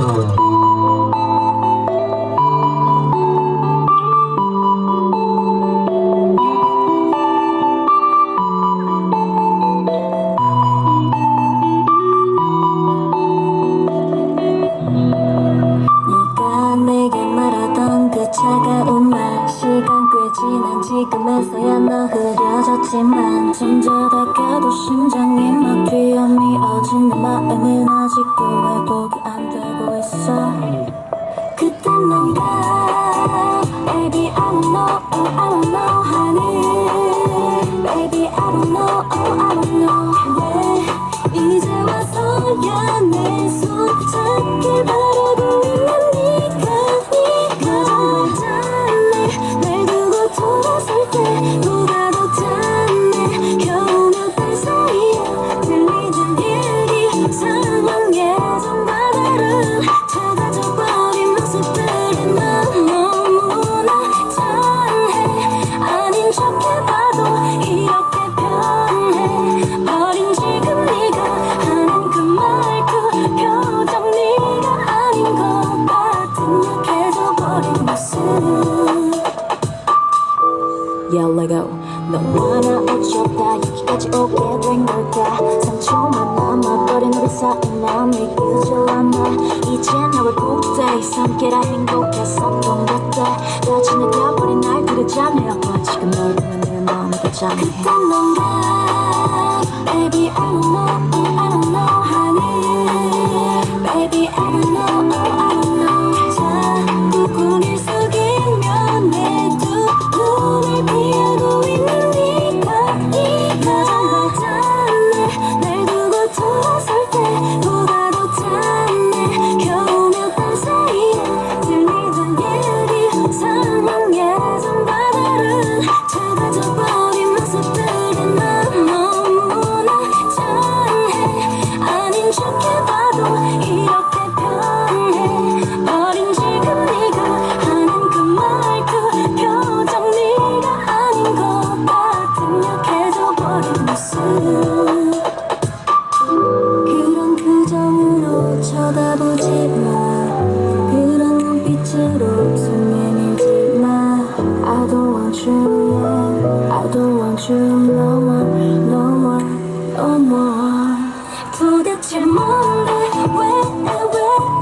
Oh. 지난 지금에서야 너 흐려졌지만 점점 다가도 심장이 막 뛰어 미어진 내 마음은 아직도 회복이 안 되고 있어 그땐 뭔가 Baby I don't know, oh I don't know honey Baby I don't know, oh I don't know Yeah, let go. 너와 나 어쩌다 여기까지 오게 된 걸까? 상처만 남아버린 우리 사이 난 믿기질 않아. 이제 너를 볼때 삼키라 행복했었던 것들 다 지나가버린 날들을 잠해봐. 지금 널 보면 내 마음이 더 잠해. 그땐 뭔가 want you no more, no more, no more. 도대체 뭔데, 왜, 왜?